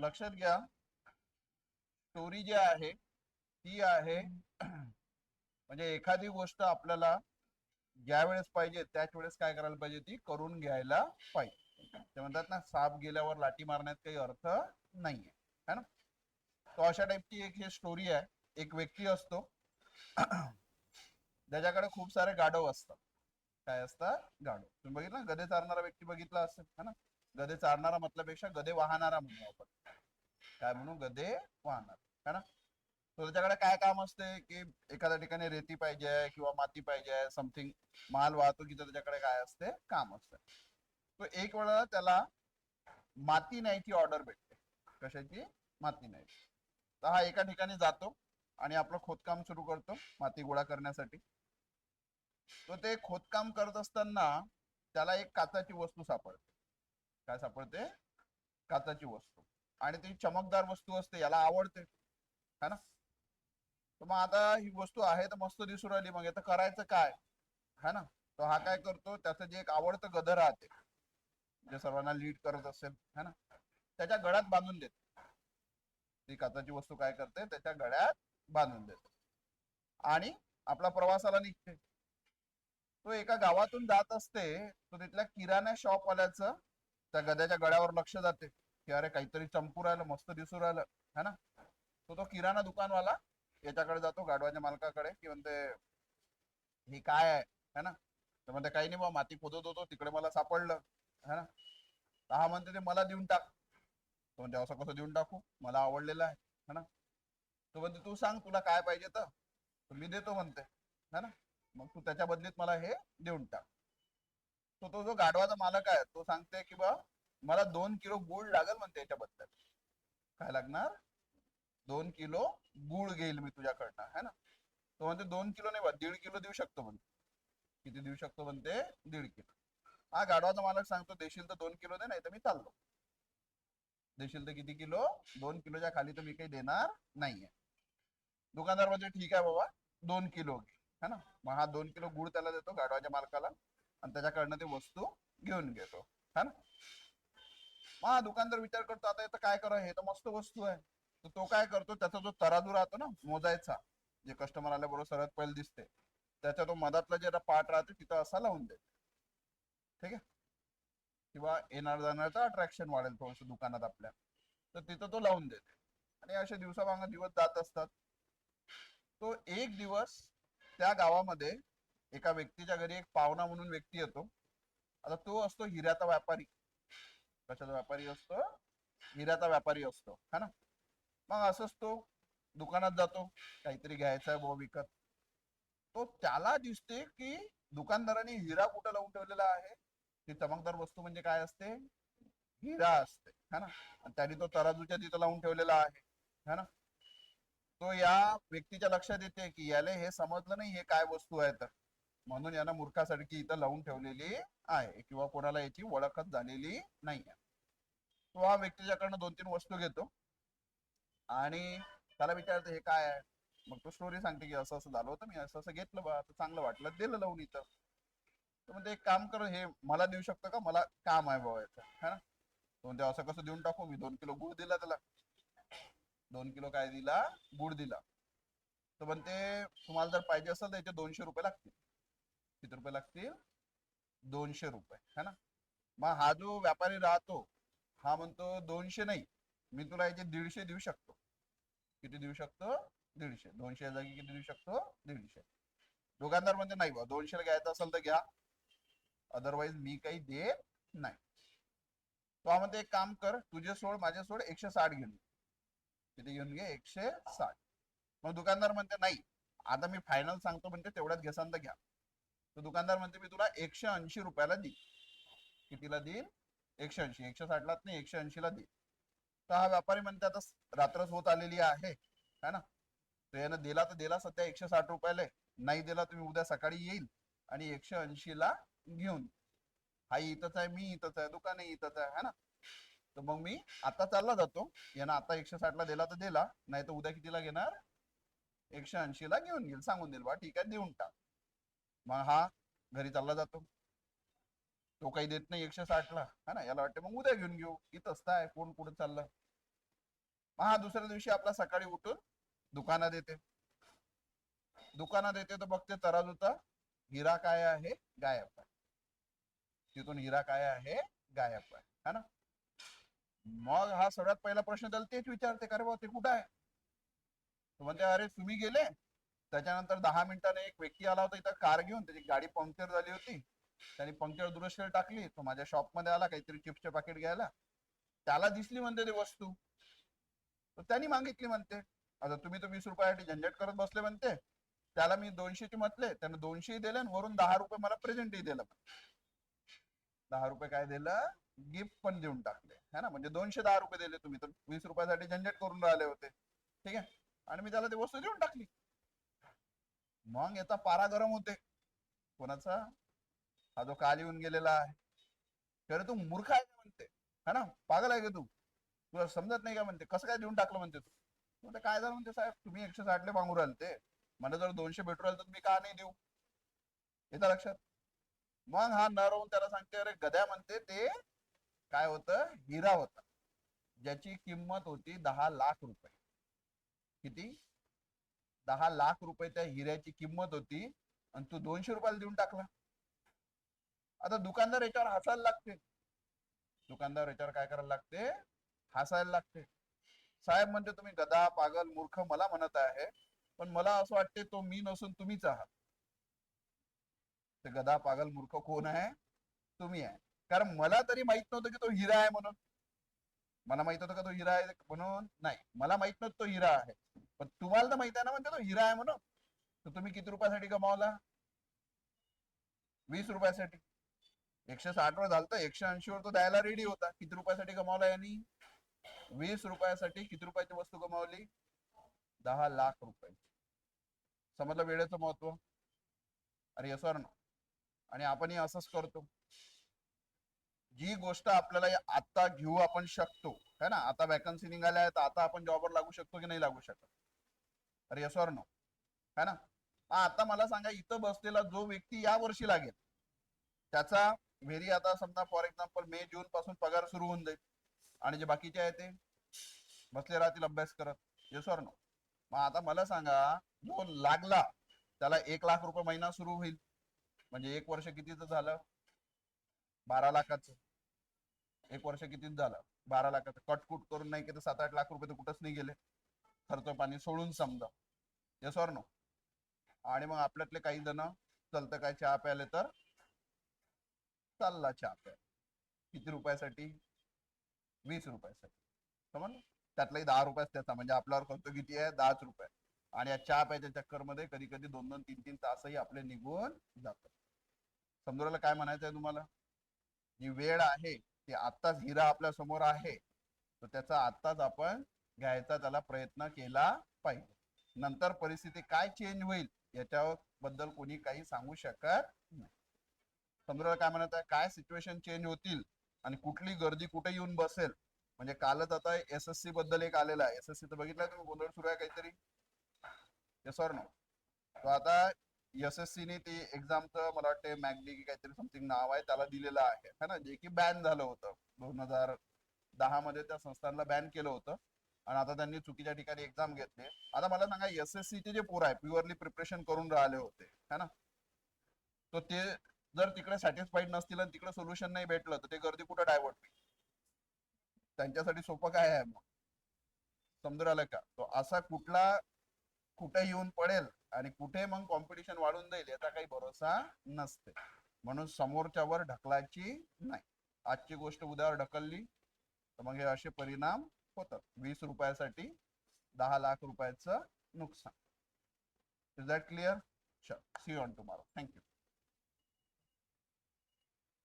लक्षात घ्या. स्टोरी जी आहे ती आहे म्हणजे एखादी गोष्ट आपल्याला ज्या वेळेस पाहिजे त्याच वेळेस काय करायला पाहिजे ती करून घ्यायला पाहिजे. ते म्हणतात ना साप गेल्यावर लाठी मारण्यात काही अर्थ नाहीये. है ना? तो अशा टाईपची एक ही स्टोरी आहे. एक व्यक्ती असतो. ज्याच्याकडे खूप सारे गाढव असतात. काय असतात? गाढव. तुम्ही बघितलं? गदे गधे चारणारा व्यक्ती बघितला असेल. है ना? गधे चारणारा म्हटल्यापेक्षा गधे वाहणारा म्हणून आपण. काय म्हणू गधे वाहणार है ना? त्याच्याकडे काय काम असते की एखाद्या ठिकाणी रेती पाहिजे किंवा माती पाहिजे समथिंग माल वाहतुकीचं त्याच्याकडे काय असते काम असते. तो एक वेळा त्याला माती न्यायची ऑर्डर भेटते. कशाची? माती न्यायची तर हा एका ठिकाणी जातो आणि आपलं खोदकाम सुरू करतो माती गोळा करण्यासाठी. तो ते खोदकाम करत असताना त्याला एक काचाची वस्तू सापडते. काय सापडते? काचाची वस्तू. आणि ती चमकदार वस्तू असते याला आवडते. है ना? तर मग आता ही वस्तू आहे तर मस्त दिसून राहिली. मग आता करायचं काय? है ना? तो हा काय करतो त्याचं जे एक आवडतं गध राहते जे सर्वांना लीड करत असेल है ना? त्याच्या गळ्यात बांधून देते. ती काचाची वस्तू काय करते त्याच्या गळ्यात बांधून देते. आणि आपला प्रवासाला निघते. तो एका गावातून जात असते तो तिथल्या किराणा शॉप वाल्याचं त्या गद्याच्या गळ्यावर लक्ष जाते. की अरे काहीतरी चमकू राहिलं मस्त दिसू राहिलं है ना? तो तो किराणा दुकानवाला याच्याकडे जातो गाडवाच्या मालकाकडे की म्हणते हे काय आहे? है ना? तर म्हणते काही नाही बा माती खोदत होतो तिकडे मला सापडलं. है ना? तर हा म्हणते ते मला देऊन टाक. तो म्हणते असं कसं देऊन टाकू? मला आवडलेलं आहे. है ना? तो म्हणते तू सांग तुला काय पाहिजे तर. मी देतो म्हणते है ना? मग तू त्याच्या बदलीत मला हे देऊन टाक. तो तो जो गाढवाचा मालक आहे तो सांगते की बा मला दोन किलो गुळ लागेल म्हणते याच्याबद्दल. काय लागणार? दोन किलो गुळ घेईल मी तुझ्याकडनं है ना? तो म्हणते दोन किलो नाही बा दीड किलो देऊ शकतो म्हणते. किती देऊ शकतो म्हणते? दीड किलो. हा गाढवाचा मालक सांगतो देशील तर दोन किलो दे नाही तर मी चाललो. देशील तर किती किलो? दोन किलोच्या खाली तर मी काही देणार नाहीये. दुकानदार म्हणजे ठीक आहे बाबा दोन किलो घे. है ना? मग हा दोन किलो गुळ त्याला देतो गाडवाच्या मालकाला आणि त्याच्याकडनं ते वस्तू घेऊन घेतो. है ना? हा दुकानदार विचार करतो आता इथं काय करा हे तर मस्त वस्तू आहे. तर तो काय करतो त्याचा जो तराजू राहतो ना मोजायचा जे कस्टमर आल्याबरोबर सर्वात पहिले दिसते त्याच्या तो मधातला जे पार्ट राहतो तिथं असा लावून देत. ठीक आहे? किंवा येणार जाण्याचं अट्रॅक्शन वाढेल थोडस दुकानात आपल्या. तर तिथं तो लावून देते. आणि असे दिवसामागे दिवस जात असतात. तो एक दिवस त्या गावामध्ये एका व्यक्तीच्या घरी एक पाहुणा म्हणून व्यक्ती येतो. आता तो असतो हिऱ्याचा व्यापारी. कशाचा व्यापारी असतो हिऱ्याचा व्यापारी असतो है ना. मग असंच तो दुकानात जातो काहीतरी घ्यायचा आहे विकत. तो त्याला दिसते की दुकानदाराने हिरा कुठं लावून ठेवलेला आहे? ती चमकदार वस्तू म्हणजे काय असते? हिरा असते है ना. आणि त्याने तो तराजूच्या तिथं लावून ठेवलेला आहे है ना. तो या व्यक्तीच्या लक्षात येते की याला हे समजलं नाही हे काय वस्तू आहे तर. म्हणून यांना मूर्खासारखी इथं लावून ठेवलेली आहे किंवा कोणाला याची ओळखच झालेली नाही आहे तो हा व्यक्तीच्याकडनं दोन तीन वस्तू घेतो. आणि त्याला विचारतो हे काय आहे? मग तो स्टोरी सांगते की असं असं झालं होतं मी असं असं घेतलं बा तर चांगलं वाटलं दिलं लावून इथं. तर म्हणते एक काम कर हे मला देऊ शकतं का? मला काम आहे बाबा याचं है ना? म्हणते असं कसं देऊन टाकू? मी दोन किलो गुळ दिला त्याला. दोन किलो काय दिला? गुळ दिला. तर म्हणते तुम्हाला जर पाहिजे असेल तर याचे दोनशे रुपये लागतील. किती रुपये लागतील? दोनशे रुपये है ना? मग हा जो व्यापारी राहतो हा म्हणतो दोनशे नाही. मी तुला याचे दीडशे देऊ शकतो. किती देऊ शकतो? दीडशे. दोनशे जागी किती देऊ शकतो? दीडशे. दुकानदार म्हणते नाही बा दोनशे घ्यायचं असेल तर घ्या. अदरवाईज मी काही देत नाही. तो हा म्हणते एक काम कर तुझे सोड माझे सोड एकशे साठ घेऊन तिथे किती घेऊन घे? एकशे साठ. मग दुकानदार म्हणते नाही आता मी फायनल सांगतो म्हणते तेवढ्यात घेसान तर घ्या. तो दुकानदार म्हणते मी तुला एकशे ऐंशी रुपयाला देईन. कितीला देईन? एकशे ऐंशी एकशे साठलाच नाही एकशे ऐंशीला दे. तर हा व्यापारी म्हणते आता रात्रच होत आलेली आहे. है ना? तर यानं दिला तर दिला सध्या एकशे साठ रुपयाला नाही दिला तुम्ही उद्या सकाळी येईल आणि एकशे ऐंशी ला घेऊन. हा इथंच आहे मी इथंच आहे दुकानही इथंच आहे है ना? तर मग मी आता चालला जातो. यानं आता एकशे साठ ला दिला तर दिला नाही तर उद्या कितीला घेणार? एकशे ऐंशी ला घेऊन घेईल सांगून देईल बा ठीक आहे देऊन टाक. मग हा घरी चालला जातो. तो काही देत नाही एकशे साठ ला है ना? याला वाटतं मग उद्या घेऊन घेऊ. इथंच काय कोण कुठं चाललं? हा दुसऱ्या दिवशी आपला सकाळी उठून दुकानात येते. दुकानात येते तर बघते तराजूचा हिरा काय आहे गायब आहे. तिथून हिरा काय आहे गायब आहे. है ना? मग हा सगळ्यात पहिला प्रश्न त्याला तेच विचारते का रे बाबा ते कुठं आहे? म्हणते अरे तुम्ही गेले? त्याच्यानंतर दहा मिनिटाने एक व्यक्ती आला होता इथं कार घेऊन त्याची गाडी पंक्चर झाली होती. त्याने पंक्चर दुरुस्ती टाकली तो माझ्या शॉपमध्ये आला काहीतरी चिप्सचे पाकिट घ्यायला. त्याला दिसली म्हणते ती वस्तू. तर त्यांनी मागितली म्हणते. आता तुम्ही तर वीस रुपयासाठी झंझट करत बसले म्हणते. त्याला मी दोनशेची म्हटले त्याने दोनशे दिले आणि वरून दहा रुपये मला प्रेझेंटही दिलं. दहा रुपये काय दिलं? गिफ्ट पण देऊन टाकले. है ना? म्हणजे दोनशे दहा रुपये दिले तुम्ही. तर वीस रुपयासाठी झंझट करून राहिले होते. ठीक आहे? आणि मी त्याला ती वस्तू देऊन टाकली. मग याचा पारा गरम होते. कोणाचा? हा जो काल येऊन गेलेला आहे. तर तू मूर्ख आहे का म्हणते? है ना? पागल आहे का तू? तुला समजत नाही का म्हणते? कसं काय देऊन टाकलं म्हणते तू? म्हणते काय झालं म्हणते साहेब? तुम्ही एकशे साठले मागू राहिले ते. मला जर दोनशे भेटू राहिले तर मी का नाही देऊ? येतं लक्षात? मग हा न राहून त्याला सांगते अरे गद्या म्हणते ते काय होतं? हिरा होता. ज्याची किंमत होती दहा लाख रुपये. किती? दहा लाख रुपये त्या हिऱ्याची किंमत होती आणि तू दोनशे रुपयाला देऊन टाकला. आता दुकानदार याच्यावर हसायला लागते. दुकानदार याच्यावर काय करायला लागते? हसायला लागते. साहेब म्हणते तुम्ही गदा पागल मूर्ख मला म्हणत आहे पण मला असं वाटते तो मी नसून तुम्हीच आहात. ते गदा पागल मूर्ख कोण आहे? तुम्ही आहे. कारण मला तरी माहीत नव्हतं की तो हिरा आहे म्हणून. मला माहीत होतं का तो हिरा आहे म्हणून? नाही मला माहीत नव्हतं तो हिरा आहे. पण तुम्हाला तर माहीत आहे ना म्हणते तो हिरा आहे म्हणून. तर तुम्ही किती रुपयासाठी कमावला? वीस रुपयासाठी. एकशे साठ वर झालं एकशे ऐंशी वर तो द्यायला रेडी होता. किती रुपयासाठी कमावला यांनी? वीस रुपयासाठी किती रुपयाची वस्तू कमावली? दहा लाख रुपये. समजलं वेळेचं महत्त्व? अरे सर ना आणि आपणही असंच करतो. जी गोष्ट आपल्याला आता घेऊ आपण शकतो है ना? आता वॅकन्सी निघाल्या आहेत. आता आपण जॉबवर लागू शकतो की नाही लागू शकत? अरे सर नो है ना? हा, आता मला सांगा इथं बसलेला जो व्यक्ती या वर्षी लागेल त्याचा व्हेरी आता समजा फॉर एक्झाम्पल मे जून पासून पगार सुरू होऊन जाईल. आणि जे बाकीचे आहे ते बसले राहतील अभ्यास करत. येस नो मग आता मला सांगा जो लागला त्याला एक लाख रुपये महिना सुरू होईल. म्हणजे एक वर्ष कितीच झालं? बारा लाखाचं. एक वर्ष कितीच झालं? बारा लाखाचं. कटकुट करून नाही की तर सात आठ लाख रुपये तर कुठंच नाही गेले. खर्च पाणी सोडून समजा. येस नो आणि मग आपल्यातले काही जण चलतं काय चहा प्याले तर? चालला चहा प्या किती रुपयासाठी? वीस रुपयासाठी. समज त्यातलाही दहा रुपयाच त्याचा. म्हणजे आपल्यावर खर्च किती आहे? दहाच रुपये. आणि या चहा प्याच्या चक्करमध्ये कधी कधी दोन दोन तीन तीन तासही आपले निघून जातात. समजूला काय म्हणायचं आहे तुम्हाला? जी वेळ आहे ती आत्ताच हिरा आपल्यासमोर आहे. तर त्याचा आत्ताच आपण घ्यायचा त्याला प्रयत्न केला पाहिजे. नंतर परिस्थिती काय चेंज होईल याच्या बद्दल कोणी काही सांगू शकत नाही काय म्हणत आहे काय सिच्युएशन चेंज होतील आणि कुठली गर्दी कुठे येऊन बसेल? म्हणजे कालच आता एस एस सी बद्दल एक आलेला आहे. एस एस सी तर बघितलं तुम्ही गोंधळ सुरू आहे काहीतरी? सर नो तो आता एस एस ने ते एक्झामचं मला वाटते मॅगडी की काहीतरी समथिंग नाव आहे त्याला दिलेलं आहे. है ना? जे की बॅन झालं होतं. दोन हजार दहा मध्ये त्या संस्थांना बॅन केलं होतं. आणि आता त्यांनी चुकीच्या ठिकाणी एक्झाम घेतले. आता मला सांगा एस एस चे जे पोर आहे प्युअरली प्रिपरेशन करून राहिले होते. है ना? तो ते जर तिकडे सॅटिस्फाईड नसतील आणि तिकडे सोल्युशन नाही भेटलं तर ते गर्दी कुठं डायव्हर्ट त्यांच्यासाठी सोपं काय आहे मग? समजून आलं का? तो असा कुठला कुठे येऊन पडेल आणि कुठे मग कॉम्पिटिशन वाढून जाईल याचा काही भरोसा नसते. म्हणून समोरच्यावर ढकलायची नाही. आजची गोष्ट उद्यावर ढकलली तर मग हे असे परिणाम होतात. वीस रुपयासाठी दहा लाख रुपयाचं नुकसान. Is that clear see on tomorrow thank you